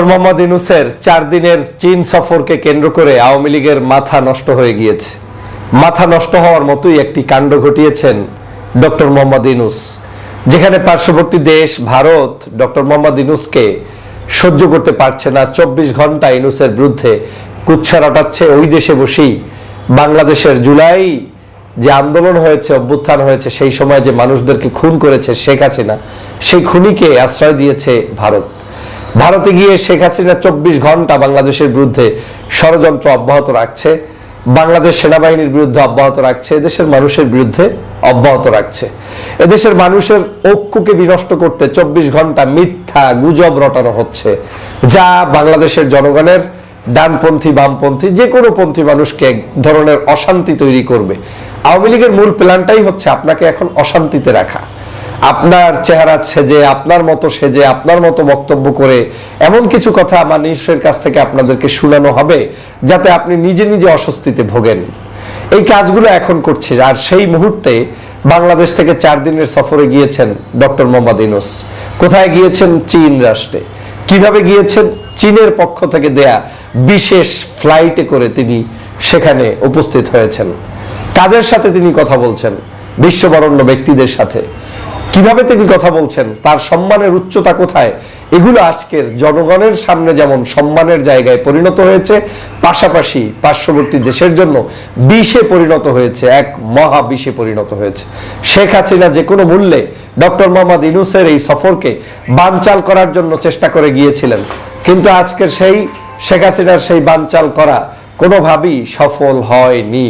Doctor Mohammad ইনুসের চার দিনের চীন সফরকে কেন্দ্র করে আওয়ামী লীগের মাথা নষ্ট হয়ে গিয়েছে। মাথা নষ্ট হওয়ার মতোই একটি কাণ্ড ঘটিয়েছেন ডক্টর মোহাম্মদ ইনুস যেখানে পার্শ্ববর্তী দেশ ভারত ডক্টর মোহাম্মদ ইনুসকে সহ্য করতে পারছে না। চব্বিশ ঘণ্টা ইনুসের বিরুদ্ধে কুচ্ছা রটাচ্ছে ওই দেশে বসেই। বাংলাদেশের জুলাই যে আন্দোলন হয়েছে, অভ্যুত্থান হয়েছে, সেই সময় যে মানুষদেরকে খুন করেছে শেখ হাসিনা, সেই খুনিকে আশ্রয় দিয়েছে ভারত। ভারতে গিয়ে শেখ হাসিনা চব্বিশ ঘণ্টা বাংলাদেশের বিরুদ্ধে ষড়যন্ত্র অব্যাহত রাখছে, বাংলাদেশ সেনাবাহিনীর বিরুদ্ধে অব্যাহত রাখছে, এদেশের মানুষের বিরুদ্ধে অব্যাহত রাখছে। এদেশের মানুষের ঐক্যকে বিনষ্ট করতে চব্বিশ ঘণ্টা মিথ্যা গুজব রটানো হচ্ছে। যা বাংলাদেশের জনগণের ডানপন্থী, বামপন্থী, যে কোনো পন্থী মানুষকে এক ধরনের অশান্তি তৈরি করবে। আওয়ামী লীগের মূল প্ল্যানটাই হচ্ছে আপনাকে এখন অশান্তিতে রাখা। আপনার চেহারা সেজে, আপনার মতো সেজে, আপনার মতো বক্তব্য করে এমন কিছু কথা মানুষের কাছ থেকে আপনাদেরকে শোনানো হবে যাতে আপনি নিজে নিজে অস্বস্তিতে ভোগেন। এই কাজগুলো এখন করছে আর সেই মুহূর্তে বাংলাদেশ থেকে চার দিনের সফরে গিয়েছেন ডক্টর মোহাম্মদ ইনুস কোথায় গিয়েছেন? চীন রাষ্ট্রে। কীভাবে গিয়েছেন? চীনের পক্ষ থেকে দেয়া বিশেষ ফ্লাইটে করে তিনি সেখানে উপস্থিত হয়েছেন। কাদের সাথে তিনি কথা বলছেন? বিশ্ববরণ্য ব্যক্তিদের সাথে। কীভাবে তিনি কথা বলছেন? তার সম্মানের উচ্চতা কোথায়? এগুলো আজকের জনগণের সামনে যেমন সম্মানের জায়গায় পরিণত হয়েছে, পাশাপাশি পার্শ্ববর্তী দেশের জন্য বিষে পরিণত হয়েছে, এক মহা বিষে পরিণত হয়েছে। শেখ হাসিনা যে কোনো মূল্যে ডক্টর মোহাম্মদ ইনুসের এই সফরকে বানচাল করার জন্য চেষ্টা করে গিয়েছিলেন। কিন্তু আজকের সেই শেখ হাসিনার সেই বানচাল করা কোনোভাবেই সফল হয়নি।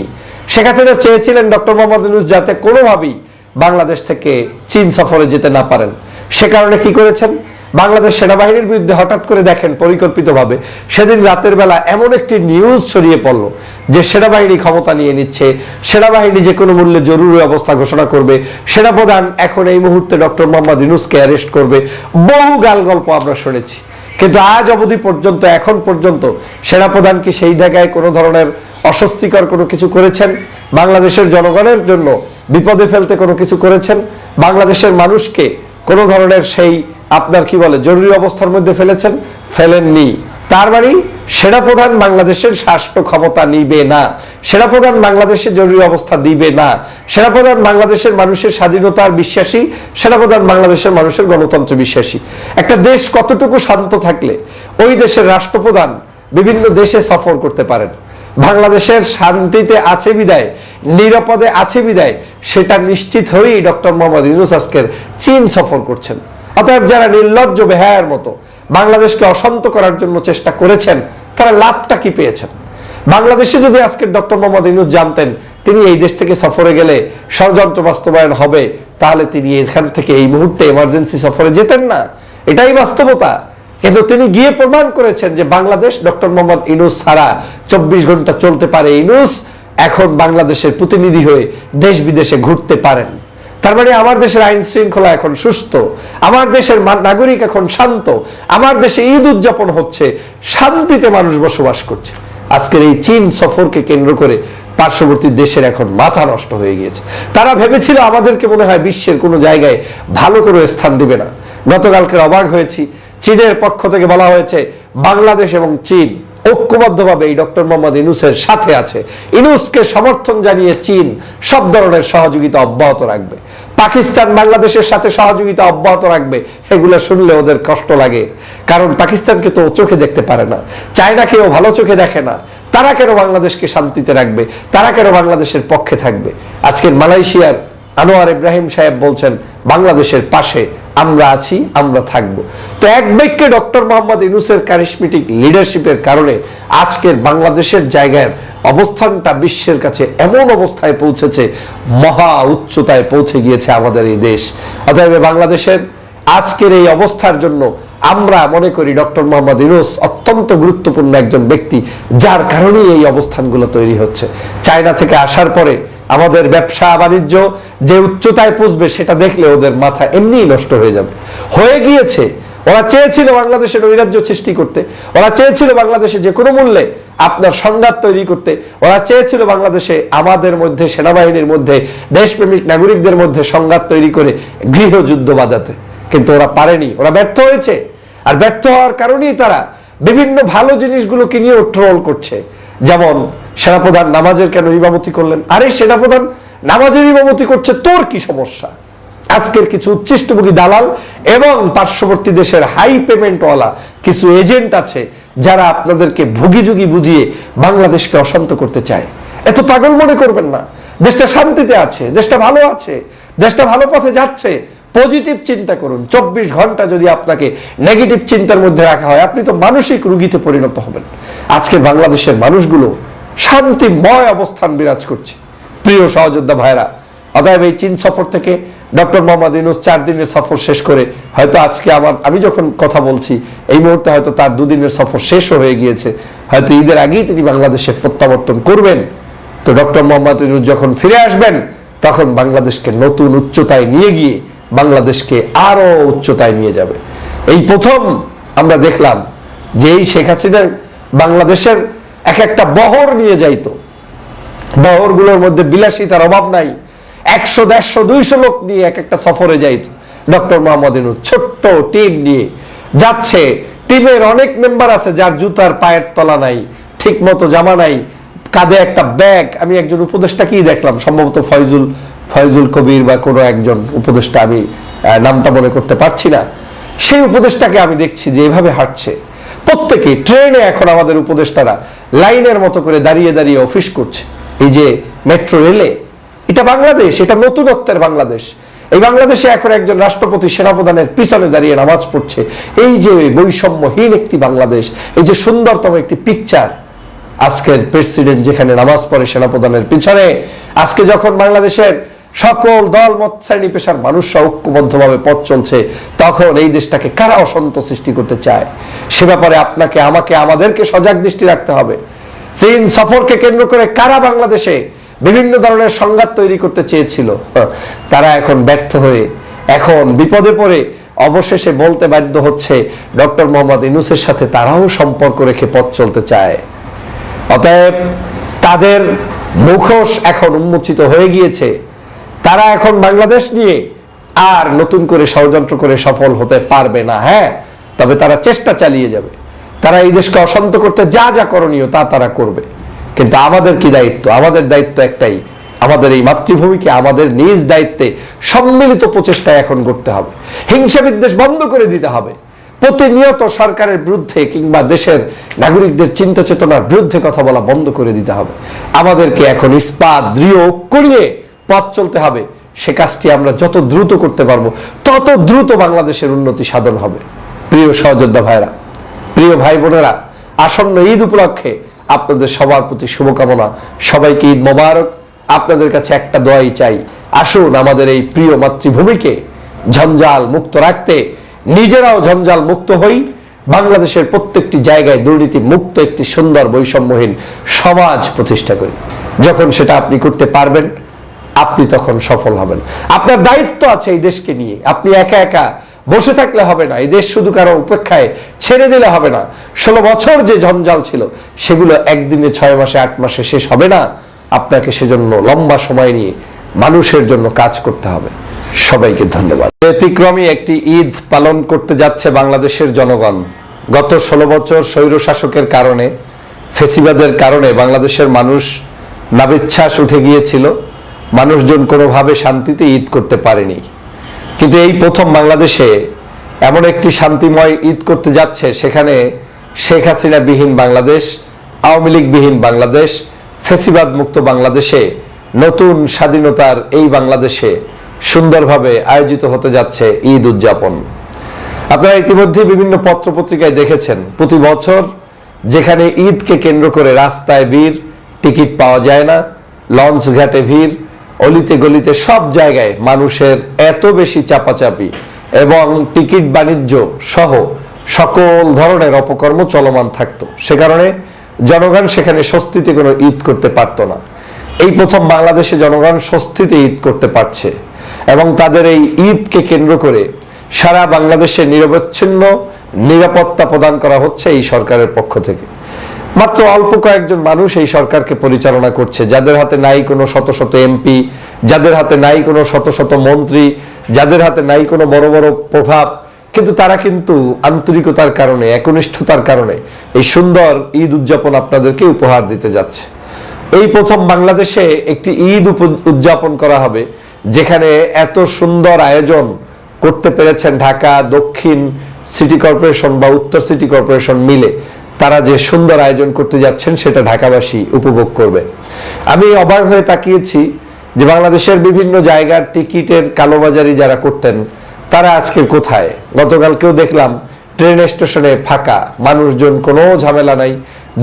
শেখ হাসিনা চেয়েছিলেন ডক্টর মোহাম্মদ ইনুস যাতে কোনোভাবেই বাংলাদেশ থেকে চীন সফরে যেতে না পারেন। সে কারণে কি করেছেন? বাংলাদেশ সেনাবাহিনীর বিরুদ্ধে হঠাৎ করে দেখেন পরিকল্পিতভাবে সেদিন রাতের বেলা এমন একটি নিউজ ছড়িয়ে পড়ল যে সেনাবাহিনী ক্ষমতা নিয়ে নিচ্ছে। সেনাবাহিনী যে কোনো মূল্যে জরুরি অবস্থা ঘোষণা করবে। সেনাপ্রধান এখন এই মুহূর্তে ডক্টর মোহাম্মদ ইনুসকে অ্যারেস্ট করবে। বহু গাল গল্প আমরা শুনেছি। কিন্তু আজ অবধি পর্যন্ত, এখন পর্যন্ত সেনাপ্রধান কি সেই জায়গায় কোনো ধরনের অস্বস্তিকর কোনো কিছু করেছেন? বাংলাদেশের জনগণের জন্য বিপদে ফেলতে কোনো কিছু করেছেন? বাংলাদেশের মানুষকে কোনো ধরনের সেই আপনার কি বলে, জরুরি অবস্থার মধ্যে ফেলেছেন? ফেলেননি। তার মানে সেনাপ্রধান বাংলাদেশের শাসন ক্ষমতা নিবে না। সেনাপ্রধান বাংলাদেশে জরুরি অবস্থা দিবে না। সেনাপ্রধান বাংলাদেশের মানুষের স্বাধীনতার বিশ্বাসী, সেনাপ্রধান বাংলাদেশের মানুষের গণতন্ত্র বিশ্বাসী। একটা দেশ কতটুকু শান্ত থাকলে ওই দেশের রাষ্ট্রপ্রধান বিভিন্ন দেশে সফর করতে পারেন। বাংলাদেশের শান্তিতে আছে বিদায়, নিরাপদে আছে বিদায়, সেটা নিশ্চিত হয়েই ডক্টর মোহাম্মদ ইউনুস আজকের চীন সফর করছেন। অতএব যারা নির্লজ্জ, বেহায়ের মতো বাংলাদেশকে অশান্ত করার জন্য চেষ্টা করেছেন, তারা লাভটা কি পেয়েছেন? বাংলাদেশে যদি আজকে ডক্টর মোহাম্মদ ইউনুস জানতেন, তিনি এই দেশ থেকে সফরে গেলে ষড়যন্ত্র বাস্তবায়ন হবে, তাহলে তিনি এখান থেকে এই মুহূর্তে এমার্জেন্সি সফরে যেতেন না। এটাই বাস্তবতা। কিন্তু তিনি গিয়ে প্রমাণ করেছেন যে বাংলাদেশ ডক্টর মোহাম্মদ ইনুস ছাড়া চব্বিশ ঘণ্টা চলতে পারে ইনুস, এখন বাংলাদেশের প্রতিনিধি হয়ে দেশ বিদেশে ঘুরতে পারেন। তার মানে আমার দেশের আইন শৃঙ্খলা এখন সুস্থ, আমার দেশের নাগরিক এখন শান্ত, আমার দেশে ঈদ উদযাপন হচ্ছে, শান্তিতে মানুষ বসবাস করছে। আজকের এই চীন সফরকে কেন্দ্র করে পার্শ্ববর্তী দেশের এখন মাথা নষ্ট হয়ে গিয়েছে। তারা ভেবেছিল আমাদেরকে মনে হয় বিশ্বের কোনো জায়গায় ভালো করে স্থান দিবে না। গতকালকে অবাক হয়েছি চীনের পক্ষ থেকে বলা হয়েছে, বাংলাদেশ এবং চীন ঐক্যবদ্ধভাবে এই ডক্টর মোহাম্মদ ইনুসের সাথে আছে। ইনুসকে সমর্থন জানিয়ে চীন সব ধরনের সহযোগিতা অব্যাহত রাখবে। পাকিস্তান বাংলাদেশের সাথে সহযোগিতা অব্যাহত রাখবে, এগুলো শুনলে ওদের কষ্ট লাগে। কারণ পাকিস্তানকে তো চোখে দেখতে পারে না। চায়নাকেও ভালো চোখে দেখে না। তারা কেন বাংলাদেশকে শান্তিতে রাখবে? তারা কেন বাংলাদেশের পক্ষে থাকবে? আজকের মালয়েশিয়ার আনোয়ার ইব্রাহিম সাহেব বলছেন, বাংলাদেশের পাশে আমরা আছি, আমরা থাকব। তো এক বাক্যে ডক্টর মোহাম্মদ ইউনুসের ক্যারিসমেটিক লিডারশিপের কারণে আজকের বাংলাদেশের জায়গার অবস্থানটা বিশ্বের কাছে এমন অবস্থায় পৌঁছেছে, মহা উচ্চতায় পৌঁছে গিয়েছে আমাদের এই দেশ। অতএব বাংলাদেশের আজকের এই অবস্থার জন্য আমরা মনে করি ডক্টর মোহাম্মদ ইউনুস অত্যন্ত গুরুত্বপূর্ণ একজন ব্যক্তি, যার কারণেই এই অবস্থানগুলো তৈরি হচ্ছে। চায়না থেকে আসার পরে আমাদের ব্যবসা বাণিজ্য যে উচ্চতায় পুষবে সেটা দেখলে ওদের মাথা এমনিই নষ্ট হয়ে যাবে। হয়ে গিয়েছে, ওরা চেয়েছিল বাংলাদেশের নৈরাজ্য সৃষ্টি করতে, ওরা চেয়েছিল বাংলাদেশে যে কোনো মূল্যে আপনার সংঘাত তৈরি করতে, ওরা চেয়েছিল বাংলাদেশে আমাদের মধ্যে, সেনাবাহিনীর মধ্যে, দেশপ্রেমিক নাগরিকদের মধ্যে সংঘাত তৈরি করে গৃহযুদ্ধ বাজাতে। কিন্তু ওরা পারেনি, ওরা ব্যর্থ হয়েছে। আর ব্যর্থ হওয়ার কারণেই তারা বিভিন্ন ভালো জিনিসগুলোকে নিয়েও ট্রোল করছে। যেমন সেনাপ্রধান নামাজের কেন ইমামতি করলেন? আরে সেনাপ্রধান নামাজের ইমামতি করছে, তোর কি সমস্যা? আজকের কিছু উচ্ছিষ্টভোগী দালাল এবং পার্শ্ববর্তী দেশের হাই পেমেন্টওয়ালা কিছু এজেন্ট আছে যারা আপনাদেরকে ভুগিযুগি বুঝিয়ে বাংলাদেশকে অশান্ত করতে চায়। এত পাগল মনে করবেন না। দেশটা শান্তিতে আছে, দেশটা ভালো আছে, দেশটা ভালো পথে যাচ্ছে। পজিটিভ চিন্তা করুন, চব্বিশ ঘণ্টা যদি আপনাকে নেগেটিভ চিন্তার মধ্যে রাখা হয়, আপনি তো মানসিক রুগীতে পরিণত হবেন। আজকে বাংলাদেশের মানুষগুলো শান্তিময় অবস্থান বিরাজ করছে। প্রিয় সহযোদ্ধা ভাইরা অতএব এই চীন সফর থেকে ডক্টর মোহাম্মদ ইউনুস চার দিনের সফর শেষ করে হয়তো আজকে আমার, আমি যখন কথা বলছি, এই মুহূর্তে হয়তো তার দুদিনের সফর শেষও হয়ে গিয়েছে। হয়তো ঈদের আগেই তিনি বাংলাদেশে প্রত্যাবর্তন করবেন। তো ডক্টর মোহাম্মদ ইউনুস যখন ফিরে আসবেন, তখন বাংলাদেশকে নতুন উচ্চতায় নিয়ে গিয়ে বাংলাদেশকে আরও উচ্চতায় নিয়ে যাবে। এই প্রথম আমরা দেখলাম যে এই শেখ হাসিনা বাংলাদেশের এক একটা বহর নিয়ে যাইতো। বহরগুলোর মধ্যে বিলাসিতার অভাব নাই। একশো, দেড়শো, দুইশো লোক নিয়ে এক একটা সফরে যাইত। ডক্টর মোহাম্মদ ছোট্ট টিম নিয়ে। যাচ্ছে, টিমের অনেক মেম্বার আছে যার জুতার পায়ের তলা নাই ঠিক মতো জামা নাই, কাঁধে একটা ব্যাগ। আমি একজন উপদেষ্টা কি দেখলাম, সম্ভবত ফয়জুল ফয়জুল কবির বা কোনো একজন উপদেষ্টা, আমি নামটা মনে করতে পারছি না। সেই উপদেষ্টাকে আমি দেখছি যে এভাবে হাঁটছে। প্রত্যেকে ট্রেনে এখন আমাদের উপদেষ্টারা লাইনের মতো করে দাঁড়িয়ে দাঁড়িয়ে অফিস করছে। এই যে মেট্রো রেলে এটা বাংলাদেশ, এটা নতুনত্বের বাংলাদেশ। এই বাংলাদেশে এখন একজন রাষ্ট্রপতি সেনাপ্রধানের পিছনে দাঁড়িয়ে নামাজ পড়ছে। এই যে বৈষম্যহীন একটি বাংলাদেশ, এই যে সুন্দরতম একটি পিকচার আজকের প্রেসিডেন্ট যেখানে নামাজ পড়ে সেনাপ্রধানের পিছনে, আজকে যখন বাংলাদেশের সকল দল, মত, শ্রেণি, পেশার মানুষরা ঐক্যবদ্ধভাবে পথ চলছে। তখন এই দেশটাকে কারা অসন্ত সৃষ্টি করতে চায়? সে ব্যাপারে আপনাকে, আমাকে, আমাদেরকে সজাগ দৃষ্টি রাখতে হবে। চীন সফরকে কেন্দ্র করে কারা বাংলাদেশে বিভিন্ন ধরনের সংঘাত তৈরি করতে চেয়েছিল? তারা এখন ব্যর্থ হয়ে, এখন বিপদে পড়ে, অবশেষে বলতে বাধ্য হচ্ছে, ডক্টর মোহাম্মদ ইনুসের সাথে তারাও সম্পর্ক রেখে পথ চলতে চায়। অতএব তাদের মুখোশ এখন উন্মোচিত হয়ে গিয়েছে। তারা এখন বাংলাদেশ নিয়ে আর নতুন করে ষড়যন্ত্র করে সফল হতে পারবে না হ্যাঁ? তবে তারা চেষ্টা চালিয়ে যাবে। তারা এই দেশকে অশান্ত করতে যা যা করণীয় তা তারা করবে। কিন্তু আমাদের কি দায়িত্ব? আমাদের দায়িত্ব একটাই। আমাদের এই মাতৃভূমিকে আমাদের নিজ দায়িত্বে সম্মিলিত প্রচেষ্টা এখন করতে হবে। হিংসা বিদ্বেষ বন্ধ করে দিতে হবে। প্রতিনিয়ত সরকারের বিরুদ্ধে কিংবা দেশের নাগরিকদের চিন্তা চেতনার বিরুদ্ধে কথা বলা বন্ধ করে দিতে হবে। আমাদেরকে এখন ইস্পাত দৃঢ় নিয়ে পথ চলতে হবে, সে কাজটি আমরা যত দ্রুত করতে পারব, তত দ্রুত বাংলাদেশের উন্নতি সাধন হবে। প্রিয় সহযোদ্ধা ভাইরা, প্রিয় ভাই বোনেরা, আসন্ন ঈদ উপলক্ষে আপনাদের সবার প্রতি শুভকামনা। সবাইকে ঈদ মোবারক। আপনাদের কাছে একটা দোয়াই চাই, আসুন আমাদের এই প্রিয় মাতৃভূমিকে ঝঞ্ঝাল মুক্ত রাখতে। নিজেরাও ঝঞ্ঝাল মুক্ত হই। বাংলাদেশের প্রত্যেকটি জায়গায় দুর্নীতি মুক্ত একটি সুন্দর বৈষম্যহীন সমাজ প্রতিষ্ঠা করি। যখন সেটা আপনি করতে পারবেন আপনি তখন সফল হবেন। আপনার দায়িত্ব আছে এই দেশকে নিয়ে। আপনি একা একা বসে থাকলে হবে না। এই দেশ শুধু কারও উপেক্ষায় ছেড়ে দিলে হবে না। ষোলো বছর যে জঞ্জাল ছিল, সেগুলো একদিনে ছয় মাসে, আট মাসে শেষ হবে না। আপনাকে সেজন্য লম্বা সময় নিয়ে মানুষের জন্য কাজ করতে হবে। সবাইকে ধন্যবাদ। ব্যতিক্রমী একটি ঈদ পালন করতে যাচ্ছে বাংলাদেশের জনগণ। গত ষোলো বছর স্বৈর শাসকের কারণে, ফেসিবাদের কারণে বাংলাদেশের মানুষ নাবিচ্ছ্বাস উঠে গিয়েছিল। মানুষজন কোনোভাবে শান্তিতে ঈদ করতে পারেনি। কিন্তু এই প্রথম বাংলাদেশে এমন একটি শান্তিময় ঈদ করতে যাচ্ছে, সেখানে শেখ হাসিনা বিহীন বাংলাদেশ, আওয়ামী লীগ বিহীন বাংলাদেশ ফেসিবাদ মুক্ত বাংলাদেশে নতুন স্বাধীনতার এই বাংলাদেশে সুন্দরভাবে আয়োজিত হতে যাচ্ছে ঈদ উদযাপন। আপনারা ইতিমধ্যে বিভিন্ন পত্রপত্রিকায় দেখেছেন, প্রতি বছর যেখানে ঈদকে কেন্দ্র করে রাস্তায় ভিড়, টিকিট পাওয়া যায় না লঞ্চ ঘাটে ভিড় অলিতে গলিতে সব জায়গায় মানুষের এত বেশি চাপাচাপি এবং টিকিট বাণিজ্য সহ সকল ধরনের অপকর্ম চলমান থাকতো। সে কারণে জনগণ সেখানে স্বস্তিতে কোনো ঈদ করতে পারতো না। এই প্রথম বাংলাদেশে জনগণ স্বস্তিতে ঈদ করতে পারছে এবং তাদের এই ঈদকে কেন্দ্র করে সারা বাংলাদেশে নিরবচ্ছিন্ন নিরাপত্তা প্রদান করা হচ্ছে এই সরকারের পক্ষ থেকে। মাত্র অল্প কয়েকজন মানুষ এই সরকারকে পরিচালনা করছে। যাদের হাতে নাই কোনো শত শত এমপি, যাদের হাতে নাই কোনো শত শত মন্ত্রী, যাদের হাতে নাই কোনো বড় বড় প্রভাব, কিন্তু তারা কিন্তু আন্তরিকতার কারণে, একনিষ্ঠতার কারণে এই সুন্দর ঈদ উদযাপন আপনাদেরকে উপহার দিতে যাচ্ছে। এই প্রথম বাংলাদেশে একটি ঈদ উদযাপন করা হবে, যেখানে এত সুন্দর আয়োজন করতে পেরেছেন ঢাকা, দক্ষিণ সিটি কর্পোরেশন বা উত্তর সিটি কর্পোরেশন মিলে। তারা যে সুন্দর আয়োজন করতে যাচ্ছেন, সেটা ঢাকাবাসী উপভোগ করবে। আমি অবাক হয়ে তাকিয়েছি যে বাংলাদেশের বিভিন্ন জায়গার টিকিটের কালোবাজারি যারা করতেন, তারা আজকে কোথায়? গতকালকেও দেখলাম, ট্রেন স্টেশনে ফাঁকা, মানুষজন কোনো ঝামেলা নাই,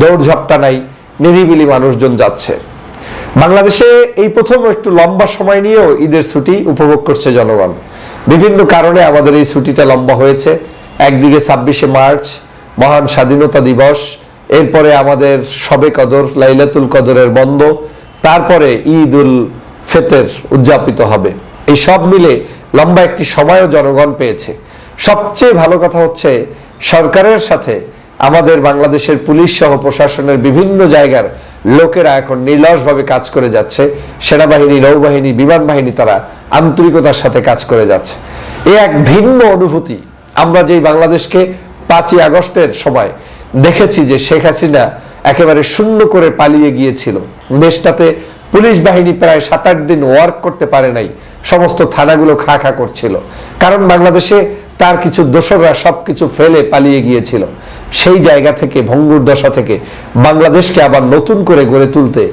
দৌড়ঝাপটা নাই, নিরিবিলি মানুষজন যাচ্ছে। বাংলাদেশে এই প্রথম একটু লম্বা সময় নিয়েও ঈদের ছুটি উপভোগ করছে জনগণ। বিভিন্ন কারণে আমাদের এই ছুটিটা লম্বা হয়েছে। একদিকে ছাব্বিশে মার্চ মহান স্বাধীনতা দিবস, এরপরে আমাদের সবে কদর, লাইলাতুল কদরের বন্ধ, তারপরে ঈদ উল ফেতের উদযাপিত হবে। এই সব মিলে লম্বা একটি সময়ও জনগণ পেয়েছে। সবচেয়ে ভালো কথা হচ্ছে, সরকারের সাথে আমাদের বাংলাদেশের পুলিশ সহ প্রশাসনের বিভিন্ন জায়গার লোকেরা এখন নির্লসভাবে কাজ করে যাচ্ছে। সেনাবাহিনী, নৌবাহিনী, বিমান বাহিনী তারা আন্তরিকতার সাথে কাজ করে যাচ্ছে। এ এক ভিন্ন অনুভূতি। আমরা যেই বাংলাদেশকে পাঁচই আগস্টের সময় দেখেছি যে শেখ হাসিনা একেবারে শূন্য করে পালিয়ে গিয়েছিল। দেশটাতে পুলিশ বাহিনী প্রায় সাত আট দিন ওয়ার্ক করতে পারে নাই। সমস্ত থানাগুলো খা খা করছিল। কারণ বাংলাদেশে তার কিছু দোসররা সবকিছু ফেলে পালিয়ে গিয়েছিল। সেই জায়গা থেকে, ভঙ্গুর দশা থেকে বাংলাদেশকে আবার নতুন করে গড়ে তুলতে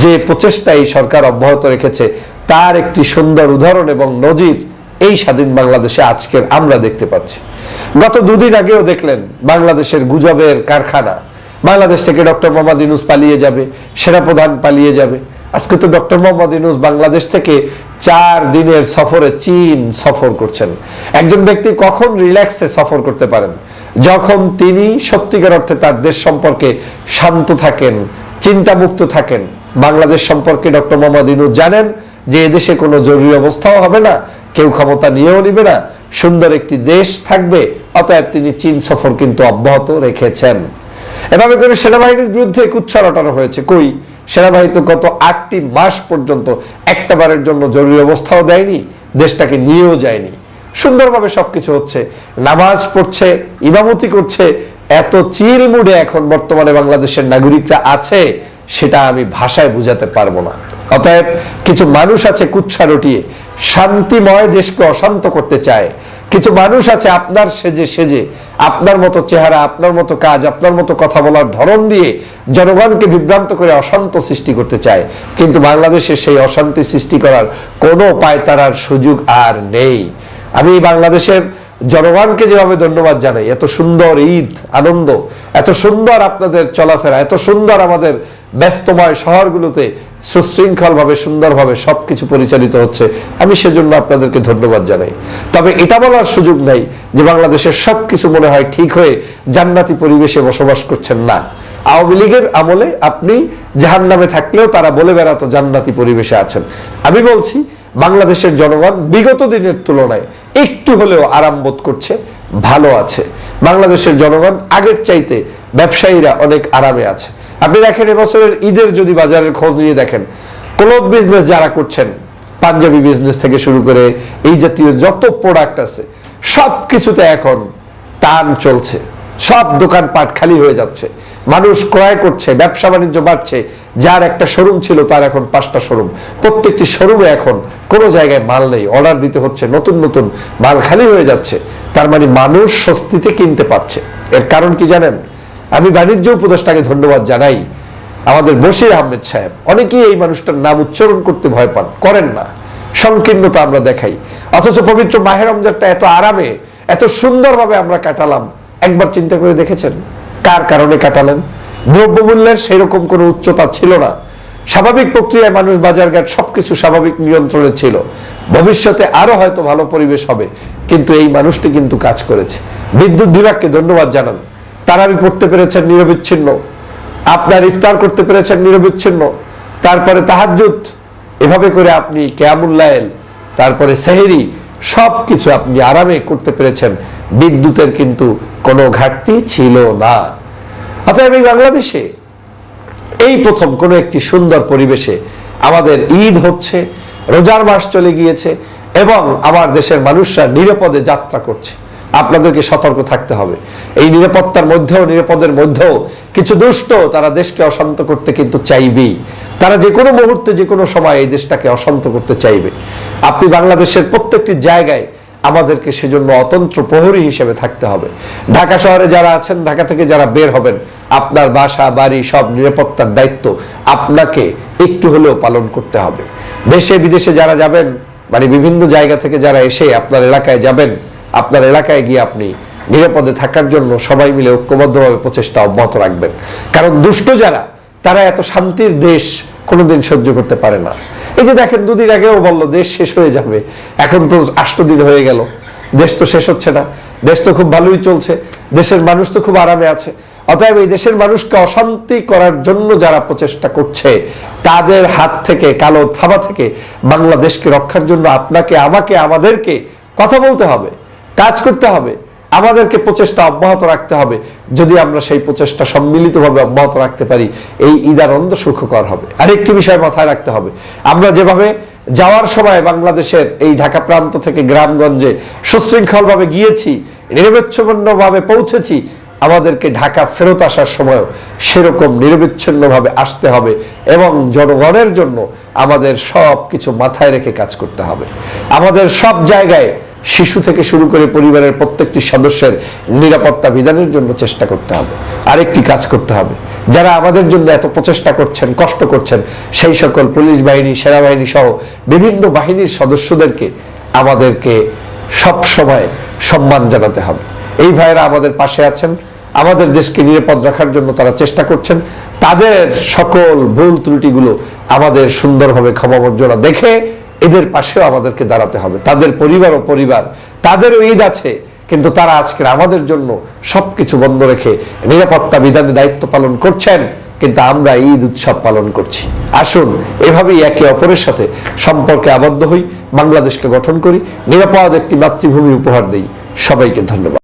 যে প্রচেষ্টা এই সরকার অব্যাহত রেখেছে, তার একটি সুন্দর উদাহরণ এবং নজির এই স্বাধীন বাংলাদেশে আজকের আমরা দেখতে পাচ্ছি। গত দুদিন আগেও দেখলেন বাংলাদেশের গুজবের কারখানা। বাংলাদেশ থেকে ডক্টর মোহাম্মদ ইনুস পালিয়ে যাবে, সেনাপ্রধান পালিয়ে যাবে। আজকে তো ডক্টর মোহাম্মদ ইনুস বাংলাদেশ থেকে চার দিনের সফরে চীন সফর করছেন। একজন ব্যক্তি কখন রিল্যাক্সে সফর করতে পারেন? যখন তিনি সত্যিকার অর্থে তার দেশ সম্পর্কে শান্ত থাকেন, চিন্তামুক্ত থাকেন, বাংলাদেশ সম্পর্কে ডক্টর মোহাম্মদ ইনুস জানেন যে এদেশে কোনো জরুরি অবস্থাও হবে না, কেউ ক্ষমতা নিয়েও নিবে না সুন্দর একটি দেশ থাকবে, অতএব তিনি চীন সফর কিন্তু অব্যাহত রেখেছেন। এভাবে করে সেনাবাহিনীর বিরুদ্ধে কুচ্ছা রটানো হয়েছে। কই? সেনাবাহিনী তো গত আটটি মাস পর্যন্ত একটা বারের জন্য জরুরি অবস্থাও দেয়নি, দেশটাকে নিয়েও যায়নি। সুন্দরভাবে সবকিছু হচ্ছে। নামাজ পড়ছে, ইমামতি করছে, এত চিল মুডে এখন বর্তমানে বাংলাদেশের নাগরিকরা আছে, সেটা আমি ভাষায় বুঝাতে পারব না। অতএব কিছু মানুষ আছে কুচ্ছা রটিয়ে শান্তিময় দেশকে অশান্ত করতে চায়। কিছু মানুষ আছে আপনার সেজে সেজে, আপনার মতো চেহারা, আপনার মতো কাজ, আপনার মতো কথা বলার ধরন দিয়ে জনগণকে বিভ্রান্ত করে অশান্ত সৃষ্টি করতে চায়। কিন্তু বাংলাদেশে সেই অশান্তি সৃষ্টি করার কোনো উপায় পায়তারার সুযোগ আর নেই। আমি বাংলাদেশের জনগণকে যেভাবে ধন্যবাদ জানাই, এত সুন্দর ঈদ, আনন্দ এত সুন্দর আপনাদের চলাফেরা, এত সুন্দর আমাদের ব্যস্তময় শহরগুলোতে সুশৃঙ্খলভাবে, সুন্দরভাবে সবকিছু পরিচালিত হচ্ছে। আমি সেজন্য আপনাদেরকে ধন্যবাদ জানাই। তবে এটা বলার সুযোগ নাই যে বাংলাদেশের সবকিছু মনে হয় ঠিক হয়ে জান্নাতি পরিবেশে বসবাস করছেন না। আওয়ামী লীগের আমলে আপনি জাহান নামে থাকলেও তারা বলে বেড়াতো জান্নাতি পরিবেশে আছেন। আমি বলছি, বাংলাদেশের জনগণ বিগত দিনের তুলনায় একটু হলেও আরাম বোধ করছে, ভালো আছে। বাংলাদেশের জনগণ আগের চাইতে ব্যবসায়ীরা অনেক আরামে আছে। আপনি দেখেন এবছরের ঈদের যদি বাজারের খোঁজ নিয়ে দেখেন, ক্লোথ বিজনেস যারা করছেন, পাঞ্জাবি বিজনেস থেকে শুরু করে এই জাতীয় যত প্রোডাক্ট আছে সব কিছুতে এখন টান চলছে। সব দোকানপাট খালি হয়ে যাচ্ছে। মানুষ ক্রয় করছে, ব্যবসা বাণিজ্য বাড়ছে। যার একটা শোরুম ছিল, তার এখন পাঁচটা শোরুম প্রত্যেকটি শোরুমে এখন কোনো জায়গায় মাল নেই। অর্ডার দিতে হচ্ছে, নতুন নতুন মাল খালি হয়ে যাচ্ছে। তার মানে মানুষ স্বস্তিতে কিনতে পারছে। এর কারণ কি জানেন? আমি বাণিজ্য উপদেষ্টাকে ধন্যবাদ জানাই, আমাদের বশির আহমেদ সাহেব। অনেকেই এই মানুষটার নাম উচ্চারণ করতে ভয় পান, করেন না। সংকীর্ণতা আমরা দেখাই। অথচ পবিত্র মাহের রমজানটা এত আরামে, এত সুন্দরভাবে আমরা কাটালাম। একবার চিন্তা করে দেখেছেন কার কারণে কাটালেন? দ্রব্যমূল্যের সেরকম কোনো উচ্চতা ছিল না। স্বাভাবিক প্রক্রিয়ায় মানুষ বাজারঘাট সবকিছু স্বাভাবিক নিয়ন্ত্রণে ছিল। ভবিষ্যতে আরও হয়তো ভালো পরিবেশ হবে, কিন্তু এই মানুষটি কিন্তু কাজ করেছে। বিদ্যুৎ বিভাগকে ধন্যবাদ জানান। তারাবি পড়তে পেরেছেন নিরবিচ্ছিন্ন। আপনার ইফতার করতে পেরেছেন নিরবিচ্ছিন্ন। তারপরে তাহাজ্জুদ। এভাবে করে আপনি কেয়ামুল্লায়েল তারপরে সেহেরি সব কিছু আপনি আরামে করতে পেরেছেন। বিদ্যুতের কিন্তু কোনো ঘাটতি ছিল না। অতএব এই বাংলাদেশে এই প্রথম কোনো একটি সুন্দর পরিবেশে আমাদের ঈদ হচ্ছে, রোজার মাস চলে গিয়েছে এবং আমার দেশের মানুষরা নিরাপদে যাত্রা করছে। আপনাদেরকে সতর্ক থাকতে হবে। এই নিরাপত্তার মধ্যেও, নিরাপদের মধ্যেও কিছু দুষ্ট তারা দেশকে অশান্ত করতে কিন্তু চাইবেই। তারা যে কোনো মুহূর্তে, যে কোনো সময় এই দেশটাকে অশান্ত করতে চাইবে। আপনি বাংলাদেশের প্রত্যেকটি জায়গায় আমাদেরকে সেজন্য অতন্ত্র প্রহরী হিসেবে থাকতে হবে। ঢাকা শহরে যারা আছেন, ঢাকা থেকে যারা বের হবেন, আপনার বাসা, বাড়ি সব নিরাপত্তার দায়িত্ব আপনাকে একটু হলেও পালন করতে হবে। দেশে, বিদেশে যারা যাবেন মানে বিভিন্ন জায়গা থেকে যারা এসে আপনার এলাকায় যাবেন, আপনার এলাকায় গিয়ে আপনি নিরাপদে থাকার জন্য সবাই মিলে ঐক্যবদ্ধভাবে প্রচেষ্টা অব্যাহত রাখবেন। কারণ দুষ্ট যারা, তারা এত শান্তির দেশ কোনোদিন সহ্য করতে পারে না। এই যে দেখেন দুদিন আগেও বলল, দেশ শেষ হয়ে যাবে। এখন তো আষ্ট দিন হয়ে গেল। দেশ তো শেষ হচ্ছে না। দেশ তো খুব ভালোই চলছে। দেশের মানুষ তো খুব আরামে আছে। অতএব এই দেশের মানুষকে অশান্তি করার জন্য যারা প্রচেষ্টা করছে, তাদের হাত থেকে, কালো থাবা থেকে বাংলাদেশকে রক্ষার জন্য আপনাকে, আমাকে, আমাদেরকে কথা বলতে হবে, কাজ করতে হবে। আমাদেরকে প্রচেষ্টা অব্যাহত রাখতে হবে। যদি আমরা সেই প্রচেষ্টা সম্মিলিতভাবে অব্যাহত রাখতে পারি, এই ঈদানন্দ সুখকর হবে। আরেকটি বিষয় মাথায় রাখতে হবে। আমরা যেভাবে যাওয়ার সময় বাংলাদেশের এই ঢাকা প্রান্ত থেকে গ্রামগঞ্জে সুশৃঙ্খলভাবে গিয়েছি, নিরবেচ্ছন্নভাবে পৌঁছেছি, আমাদেরকে ঢাকা ফেরত আসার সময়ও সেরকম নিরবিচ্ছিন্নভাবে আসতে হবে এবং জনগণের জন্য আমাদের সব কিছু মাথায় রেখে কাজ করতে হবে। আমাদের সব জায়গায় শিশু থেকে শুরু করে পরিবারের প্রত্যেকটি সদস্যের নিরাপত্তা বিধানের জন্য চেষ্টা করতে হবে। আরেকটি কাজ করতে হবে। যারা আমাদের জন্য এত প্রচেষ্টা করছেন, কষ্ট করছেন, সেই সকল পুলিশ বাহিনী, সেনাবাহিনী সহ বিভিন্ন বাহিনীর সদস্যদেরকে আমাদেরকে সব সময় সম্মান জানাতে হবে। এই ভাইয়েরা আমাদের পাশে আছেন। আমাদের দেশকে নিরাপদ রাখার জন্য তারা চেষ্টা করছেন। তাদের সকল ভুল ত্রুটিগুলো আমাদের সুন্দরভাবে ক্ষমাবর্জনা দেখে এদের পাশেও আমাদেরকে দাঁড়াতে হবে। তাদের পরিবার ও পরিবার, তাদেরও ঈদ আছে, কিন্তু তারা আজকের আমাদের জন্য সবকিছু বন্ধ রেখে নিরাপত্তা বিধানে দায়িত্ব পালন করছেন, কিন্তু আমরা ঈদ উৎসব পালন করছি। আসুন, এভাবেই একে অপরের সাথে সম্পর্কে আবদ্ধ হই, বাংলাদেশকে গঠন করি, নিরাপদ একটি মাতৃভূমি উপহার দেই। সবাইকে ধন্যবাদ।